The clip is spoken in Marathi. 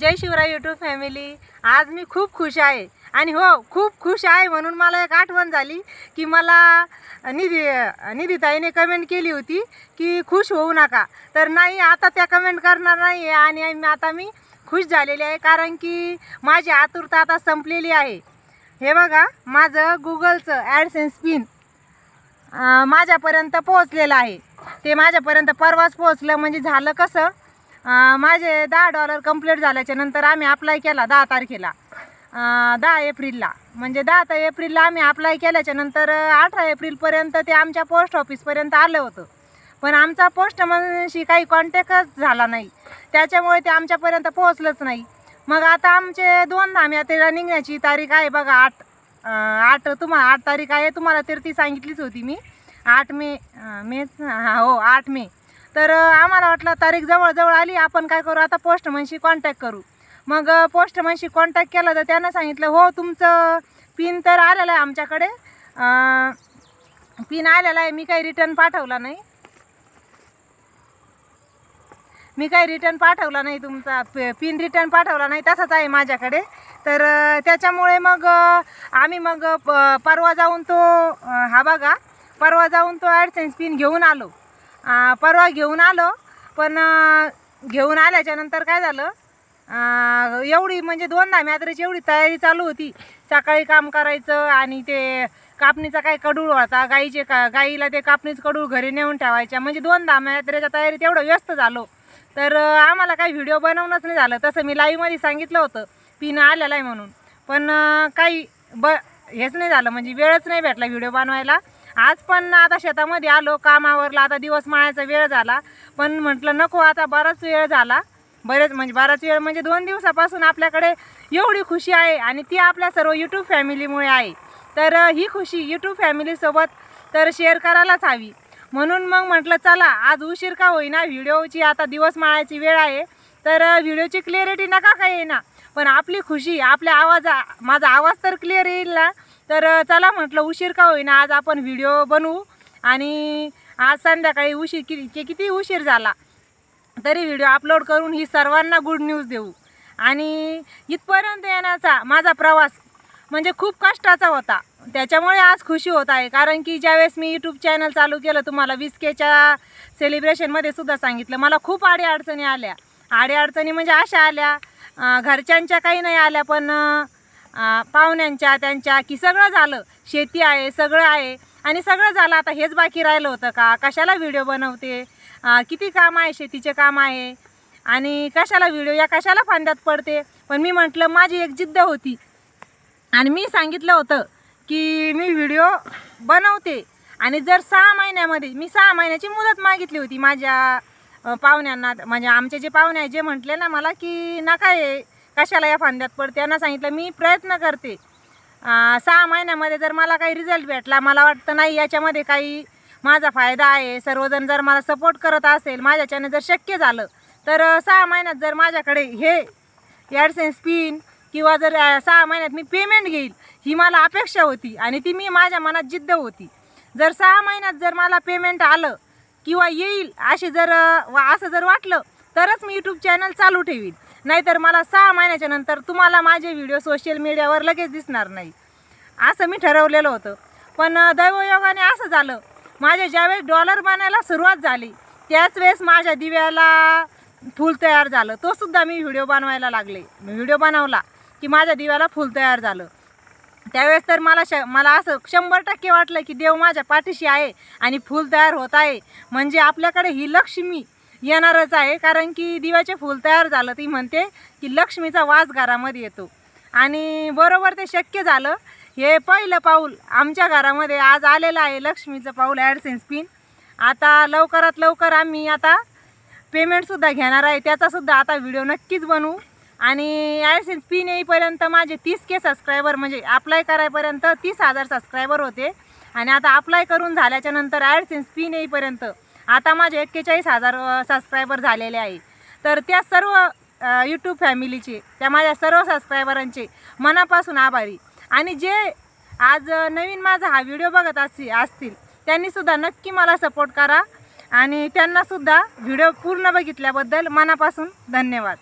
जय शिवराय यूट्यूब फॅमिली आज मी खूप खुश आहे. आणि हो खूप खुश आहे म्हणून मला एक आठवण झाली की मला निधी निधीताईने कमेंट केली होती की खुश होऊ नका. तर नाही आता त्या कमेंट करणार नाही आहे आणि मी- आता मी खुश झालेली आहे कारण की माझी आतुरता आता संपलेली आहे. हे बघा माझं गुगलचं ॲडसेन्स पिन माझ्यापर्यंत पोहोचलेलं आहे. ते माझ्यापर्यंत परवाच पोहोचलं. म्हणजे झालं कसं माझे दहा डॉलर कंप्लीट झाल्याच्यानंतर आम्ही अप्लाय केला दहा तारखेला. दहा एप्रिलला. म्हणजे दहा एप्रिलला आम्ही अप्लाय केल्याच्यानंतर अठरा एप्रिलपर्यंत ते आमच्या पोस्ट ऑफिसपर्यंत आलं होतं. पण आमचा पोस्टमनशी काही कॉन्टॅक्टच झाला नाही. त्याच्यामुळे ते आमच्यापर्यंत पोहोचलंच नाही. मग आता आमचे दोन धाम्यातेला निघण्याची तारीख आहे बघा आठ आठ तुम्हा आठ तारीख आहे. तुम्हाला तर ती सांगितलीच होती मी. आठ मे मेच हां हो आठ मे. तर आम्हाला वाटलं तारीख जवळजवळ आली आपण काय करू? आता पोस्टमनशी कॉन्टॅक्ट करू. मग पोस्टमनशी कॉन्टॅक्ट केलं तर त्यानं सांगितलं हो तुमचं पिन तर आलेलं आहे आमच्याकडे. पिन आलेला आहे मी काही रिटर्न पाठवला नाही. मी काही रिटर्न पाठवला नाही तुमचा पिन रिटर्न पाठवला नाही तसाच आहे माझ्याकडे. तर त्याच्यामुळे मग आम्ही मग प- परवा जाऊन तो हा बघा परवा जाऊन तो ॲडसेन्स पिन घेऊन आलो. परवा घेऊन आलो पण घेऊन आल्याच्यानंतर काय झालं एवढी म्हणजे दोन म्यात्रेची एवढी तयारी चालू होती. सकाळी काम करायचं आणि ते कापणीचा काय कडूळ होता गाईचे का गाईला ते कापणीचं कडूळ घरी नेऊन ठेवायच्या. म्हणजे दोन म्यात्रेच्या तयारीत एवढं व्यस्त झालो. तर आम्हाला काही व्हिडिओ बनवणंच नाही झालं. तसं मी लाईव्हमध्ये सांगितलं होतं पिणं आलेलं आहे म्हणून. पण काही ब हेच नाही झालं. म्हणजे वेळच नाही भेटला व्हिडिओ बनवायला. आज पण आता शेतामध्ये आलो कामावरला आता दिवस माळायचा वेळ झाला. पण म्हटलं नको आता बराच वेळ झाला. बरेच म्हणजे बराच वेळ म्हणजे दोन दिवसापासून आपल्याकडे एवढी खुशी आहे आणि ती आपल्या सर्व यूट्यूब फॅमिलीमुळे आहे. तर ही खुशी यूट्यूब फॅमिलीसोबत तर शेअर करायलाच हवी. म्हणून मग म्हटलं चला आज उशीर का होईना व्हिडिओची आता दिवस माळायची वेळ आहे. तर व्हिडिओची क्लिअरिटी नका काय येईना. पण आपली खुशी आपल्या आवाजा माझा आवाज तर क्लिअर येईल ना? तर चला म्हटलं उशीर का होईना आज आपण व्हिडिओ बनवू. आणि आज संध्याकाळी उशीर किती किती उशीर झाला तरी व्हिडिओ अपलोड करून ही सर्वांना गुड न्यूज देऊ. आणि इथपर्यंत येण्याचा माझा प्रवास म्हणजे खूप कष्टाचा होता. त्याच्यामुळे आज खुशी होत आहे. कारण की ज्यावेळेस मी यूट्यूब चॅनल चालू केलं तुम्हाला विस्केच्या सेलिब्रेशनमध्ये सुद्धा सांगितलं. मला खूप अडीअडचणी आल्या. अडीअडचणी म्हणजे अशा आल्या घरच्यांच्या काही नाही आल्या पण पाहुण्यांच्या त्यांच्या की सगळं झालं. शेती आहे सगळं आहे. आणि सगळं झालं आता हेच बाकी राहिलं होतं का? कशाला व्हिडिओ बनवते? किती काम आहे शेतीचे काम आहे? आणि कशाला व्हिडिओ या कशाला फांद्यात पडते? पण मी म्हटलं माझी एक जिद्द होती. आणि मी सांगितलं होतं की मी व्हिडिओ बनवते. आणि जर सहा महिन्यामध्ये मी सहा महिन्याची मुदत मागितली होती माझ्या पाहुण्यांना. म्हणजे आमचे जे पाहुणे आहे जे म्हटले ना मला की नका हे कशाला या फांद्यात पडते? त्यांना सांगितलं मी प्रयत्न करते. सहा महिन्यामध्ये जर मला काही रिझल्ट भेटला मला वाटतं नाही याच्यामध्ये काही माझा फायदा आहे. सर्वजण जर मला सपोर्ट करत असेल माझ्याच्याने जर शक्य झालं तर सहा महिन्यात जर माझ्याकडे हे ॲडसेन्स पिन किंवा जर सहा महिन्यात मी पेमेंट घेईल ही मला अपेक्षा होती आणि ती मी माझ्या मनात जिद्द होती. जर सहा महिन्यात जर मला पेमेंट आलं किंवा येईल असे जर वा- असं जर वाटलं तरच मी यूट्यूब चॅनल चालू ठेवीन. नाहीतर मला सहा महिन्याच्या नंतर तुम्हाला माझे व्हिडिओ सोशल मीडियावर लगेच दिसणार नाही. असं मी ठरवलेलं होतं. पण दैवयोगाने असं झालं. माझे ज्यावेळेस डॉलर बनायला सुरुवात झाली त्याच वेळेस माझ्या दिव्याला फूल तयार झालं. तो सुद्धा मी व्हिडिओ बनवायला लागले. व्हिडिओ बनवला की माझ्या दिव्याला फूल तयार झालं. त्यावेळेस तर मला श मला असं शंभर टक्के वाटलं की देव माझ्या पाठीशी आहे आणि फूल तयार होत आहे. म्हणजे आपल्याकडे ही लक्ष्मी येणारच आहे. कारण की दिव्याचे फूल तयार झालं ती म्हणते की लक्ष्मीचा वास घरामध्ये येतो. आणि बरोबर ते शक्य झालं. हे पहिलं पाऊल आमच्या घरामध्ये आज आलेलं आहे. लक्ष्मीचं पाऊल ॲडसेन्स पिन आता लवकरात लवकर आम्ही आता पेमेंटसुद्धा घेणार आहे. त्याचासुद्धा आता व्हिडिओ नक्कीच बनवू. आणि ॲडसेन्स पिन येईपर्यंत माझे तीस के सबस्क्रायबर म्हणजे अप्लाय करायपर्यंत तीस हजार सबस्क्रायबर होते. आणि आता अप्लाय करून झाल्याच्यानंतर ॲडसेन्स पिन येईपर्यंत आता माझे एक्केचाळीस हजार सबस्क्रायबर झालेले आहे. तर त्या सर्व यूट्यूब फॅमिलीचे त्या माझ्या सर्व सबस्क्रायबरांचे मनापासून आभारी. आणि जे आज नवीन माझा हा व्हिडिओ बघत असतील असतील त्यांनीसुद्धा नक्की मला सपोर्ट करा. आणि त्यांनासुद्धा व्हिडिओ पूर्ण बघितल्याबद्दल मनापासून धन्यवाद.